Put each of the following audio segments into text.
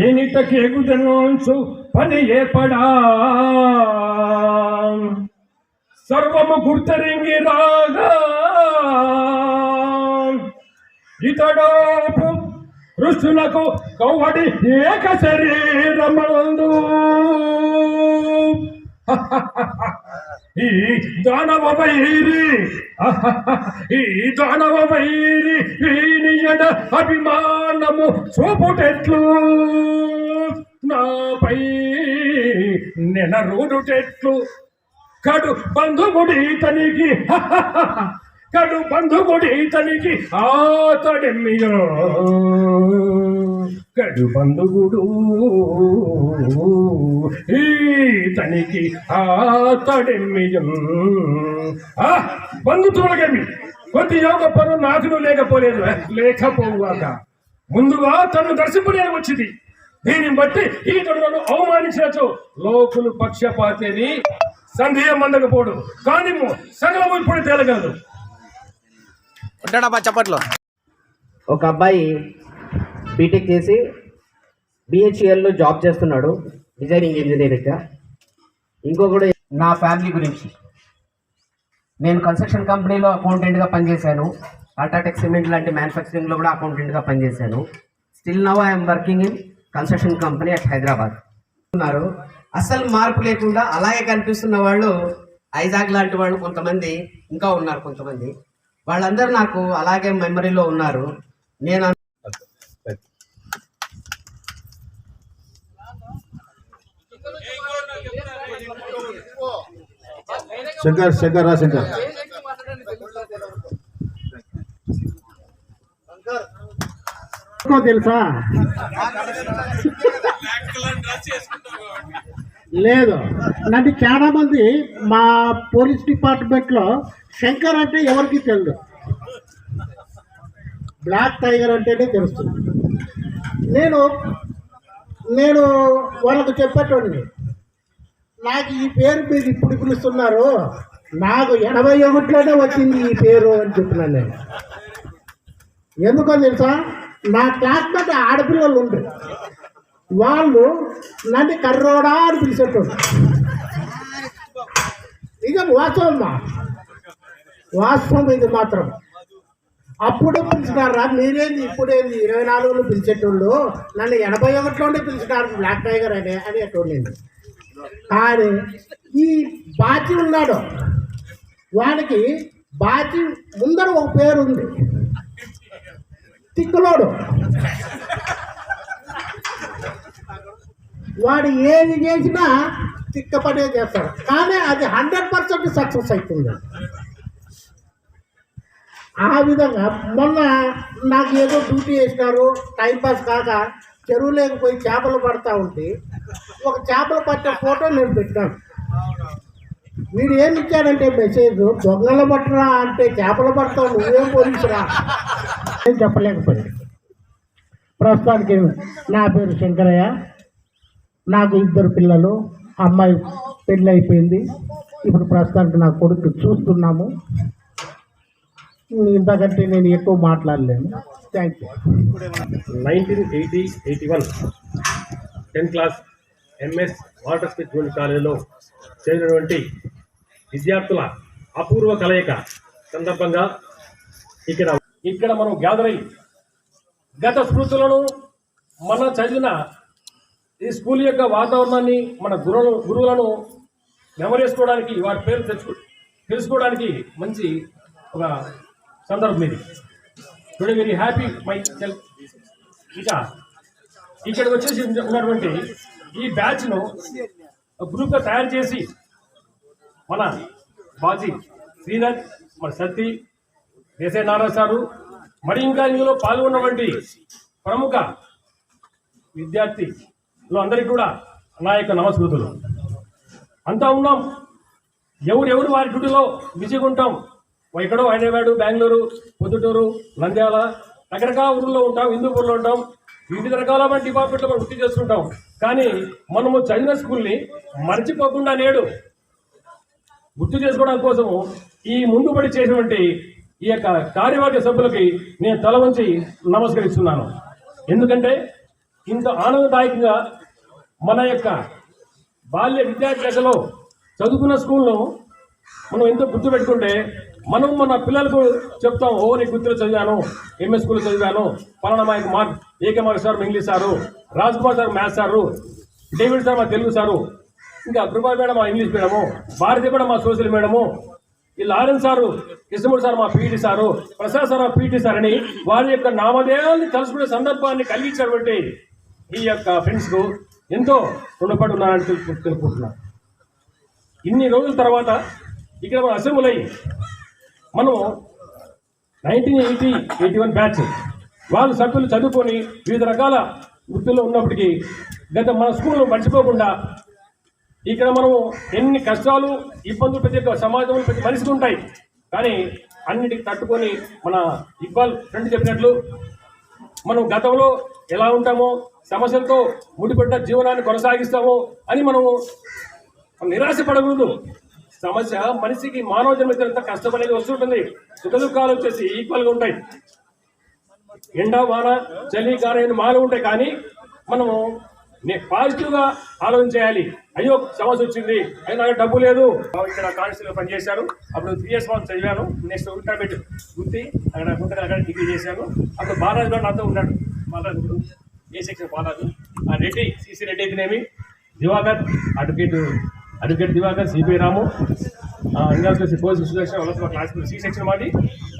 ఎనిటకేగుదనోంచు పని ఏపడా సర్వము గుర్తరింగి రాగా. ఇతడోపు కృష్ణులకు కౌవడి ఏక శరీరమందు ఈ దానవ వైరి ఈ దానవ వైరి వీనియడ అభిమానము చూపుటెట్లు. నాపై నెనరుడుటెట్లు కడు బంధుగుడి తనికి కడు బంధుగుడి తనికి ఆతడెమ్మియో. కడు బంధుగుడు ఈతనికి ఆతడెమ్మియం ఆ బంధుత్వులకేమి కొద్ది యోగ పను నాకును లేకపోలేదు. లేకపోవాక ముందుగా తను దర్శింపునే వచ్చింది. దీన్ని బట్టి ఈతడు నన్ను అవమానించచ్చు లోకులు పక్షపాతిని సందేహం అందకపోడు. కానీ సగలము ఇప్పుడు తేలగలదు. ఉంటాడబ్బా చప్పట్లో? ఒక అబ్బాయి బీటెక్ చేసి బిహెచ్ఎల్లో జాబ్ చేస్తున్నాడు డిజైనింగ్ ఇంజనీరింగ్గా ఇంకొకడు నా ఫ్యామిలీ గురించి. నేను కన్స్ట్రక్షన్ కంపెనీలో అకౌంటెంట్గా పనిచేశాను. అల్ట్రాటెక్ సిమెంట్ లాంటి మ్యానుఫ్యాక్చరింగ్లో కూడా అకౌంటెంట్గా పనిచేశాను. Still now I'm working in construction company at Hyderabad ఉన్నారు. అసలు మార్పు లేకుండా అలాగే కనిపిస్తున్న వాళ్ళు ఐజాగ్ లాంటి వాళ్ళు కొంతమంది ఇంకా ఉన్నారు కొంతమంది. వాళ్ళందరూ నాకు అలాగే మెమరీలో ఉన్నారు. నేను శంకర్ శంకర్ రా శంకర్. తెలుసా? లేదు. అంటే చాలా మంది మా పోలీస్ డిపార్ట్మెంట్లో శంకర్ అంటే ఎవరికి తెలియదు బ్లాక్ టైగర్ అంటేనే తెలుస్తుంది. నేను నేను వాళ్ళకు చెప్పేటోడిని. నాకు ఈ పేరు మీరు ఇప్పుడు పిలుస్తున్నారు నాకు ఎనభై ఒకటిలోనే వచ్చింది ఈ పేరు అని చెప్పినాను నేను. ఎందుకో తెలుసా? నా క్లాస్మేట్ ఆడపిల్లలు ఉండరు వాళ్ళు నన్ను కర్రోడా అని పిలిచేటోడు ఇక వాస్తవం మా వాస్తవం ఇది మాత్రం. అప్పుడు పిలిచినారా? మీరేంది ఇప్పుడేంది? ఇరవై నాలుగులో పిలిచేటోళ్ళు నన్ను ఎనభై ఒకటిలోనే పిలిచినారు బ్లాక్ టైగర్ అని అనేటోడు కానీ ఈ బాచి ఉన్నాడు. వాడికి బాచి ముందర ఒక పేరు ఉంది. తిక్కులోడు. వాడు ఏది చేసినా తిక్కపడే చేస్తాడు. కానీ అది హండ్రెడ్ పర్సెంట్ సక్సెస్ అవుతుంది. ఆ విధంగా మొన్న నాకు ఏదో డ్యూటీ వేసినారు టైంపాస్ కాక చెరువులోకి పోయి చేపలు పడతా ఉంటే ఒక చేపలు పట్టే ఫోటో నేను పెట్టాను. వీడు ఏమి ఇచ్చాడంటే మెసేజ్ దొంగలు పట్టరా అంటే చేపలు పడతావు నువ్వేం పోలీసురా? నేను చెప్పలేకపోయాను. ప్రస్తుతానికి నా పేరు శంకరయ్య. నాకు ఇద్దరు పిల్లలు అమ్మాయి పెళ్ళి అయిపోయింది ఇప్పుడు ప్రస్తుతానికి నా కొడుకు చూస్తున్నాము. ఇంతకంటే నేను ఎక్కువ మాట్లాడలేను. Thank you nineteen eighty eighty one tenth class MS Water Smith junior కాలేజీలో చేరినటువంటి విద్యార్థుల అపూర్వ కలయిక సందర్భంగా ఇక్కడ ఇక్కడ మనం గ్యాదర్ అయ్యి గత స్మృతులను మన చదివిన ఈ స్కూల్ యొక్క వాతావరణాన్ని మన గురువులు గురువులను మెమరేసుకోవడానికి వారి పేరు తెచ్చుకో తెలుసుకోవడానికి మంచి ఒక సందర్భం ఇది. Today very happy myself ఇక ఇక్కడికి వచ్చేసి ఉన్నటువంటి ఈ బ్యాచ్ను గ్రూప్గా తయారు చేసి మన బాజీ శ్రీధర్ మన సత్తి దేశాయ్ నారాయణ సారు మరి ఇంకా ఇందులో పాల్గొన్నటువంటి ప్రముఖ విద్యార్థిలో అందరికీ కూడా నా యొక్క నమస్కృతులు. అంతా ఉన్నాం. ఎవరెవరు వారి డ్యూటీలో బిజీగా ఉంటాం? ఎక్కడో హైదరాబాద్ బెంగళూరు పొద్దుటూరు నంద్యాల రకరకాల ఊళ్ళో ఉంటాం హిందూపూర్లో ఉంటాం వివిధ రకాల డిపార్ట్మెంట్లో మనం వృత్తి చేస్తుంటాం కానీ మనము చదివిన స్కూల్ని మర్చిపోకుండా నేడు గుర్తు చేసుకోవడం కోసము ఈ ముందుబడి చేసినటువంటి ఈ యొక్క కార్యవర్గ సభ్యులకి నేను తల వంచి నమస్కరిస్తున్నాను. ఎందుకంటే ఇంత ఆనందదాయకంగా మన యొక్క బాల్య విద్యార్థి దశలో చదువుకున్న స్కూల్ను మనం ఎంతో గుర్తుపెట్టుకుంటే మనం మన పిల్లలకు చెప్తాం ఓ నీ గుర్తులు చదివాను ఎంఎస్ స్కూల్ చదివాను పలానా మాకు Mark AK Mark sir English sir Raj Kumar sir maths sir David sir మా తెలుగు సారు. ఇంకా కృపా మేడం మా ఇంగ్లీష్ మేడము భారతి కూడా మా సోషల్ మేడము ఈ లారెన్స్ సారు కృష్ణమూర్తి సార్ మా పీటీ సారు ప్రసాద్ సార్ మా పీటీ సార్ అని వారి యొక్క నామధేయాన్ని తలుసుకునే సందర్భాన్ని కలిగించినటువంటి ఈ యొక్క ఫ్రెండ్స్కు ఎంతో రుణపడి ఉన్నారని తెలుపు తెలుపుకుంటున్నాను. ఇన్ని రోజుల తర్వాత ఇక్కడ మన అసెంబ్లీ అయ్యి మనం nineteen eighty eighty one batch వాళ్ళు సభ్యులు చదువుకొని వివిధ రకాల వృత్తుల్లో ఉన్నప్పటికీ గత మన స్కూల్లో మర్చిపోకుండా ఇక్కడ మనము ఎన్ని కష్టాలు ఇబ్బందులు ప్రతి ఒక్క సమాజంలో ప్రతి మనిషికి ఉంటాయి. కానీ అన్నిటికి తట్టుకొని మన ఇక్బాల్ ఫ్రెండ్ చెప్పినట్లు మనం గతంలో ఎలా ఉంటామో సమస్యలతో ముడిపడ్డ జీవనాన్ని కొనసాగిస్తామో అని మనము నిరాశ పడకూడదు సమస్య మనిషికి మానవ జన్మకినంత కష్టం అనేది వస్తుంటుంది సుఖ దుఃఖాలు వచ్చేసి ఈక్వల్గా ఉంటాయి. ఎండ వాన చలి గారైన మాలు ఉంటాయి కానీ మనము పాజిటివ్గా ఆలోచన చేయాలి. అయ్యో సమస్య వచ్చింది. అయినా నాకు డబ్బు లేదు. ఇక్కడ కాన్స్టిట్యూలో పనిచేశాను అప్పుడు త్రీ ఇయర్స్ వన్ చదివాను. నెక్స్ట్ ఇంటర్మీడియట్ గుర్తి అక్కడ గుంటకల్ అక్కడ డిగ్రీ చేశాను. అప్పుడు బాలాజీ గారు నాతో ఉన్నాడు. బాలాజీ ఇప్పుడు ఏ సెక్షన్ బాలాజీ? ఆ రెడ్డి సిసి రెడ్డి అయితేనేమి? దివాకర్ అటు అడ్వకేట్ దివాకర్ సిపిఐ రాము. ఆ, ఇంకా వచ్చేసి పోలీస్ ఇన్స్టిట్యూషన్ వాళ్ళతో క్లాస్ సి సెక్షన్ మాది.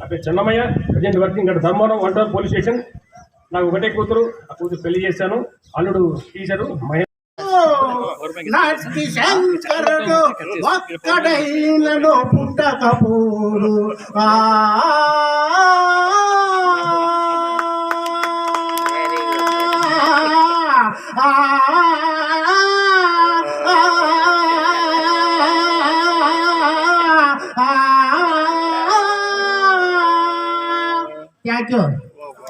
అక్కడ చెన్నమయ్య. ప్రజెంట్ వర్కింగ్ ఇక్కడ Dharmavaram one town police station. నాకు ఒకటే కూతురు ఆ కూతురు పెళ్ళి చేశాను. అల్లుడు టీచరు మహేష్. నాటి శంకరుడు ఒక్కడైనను ఆ. యూ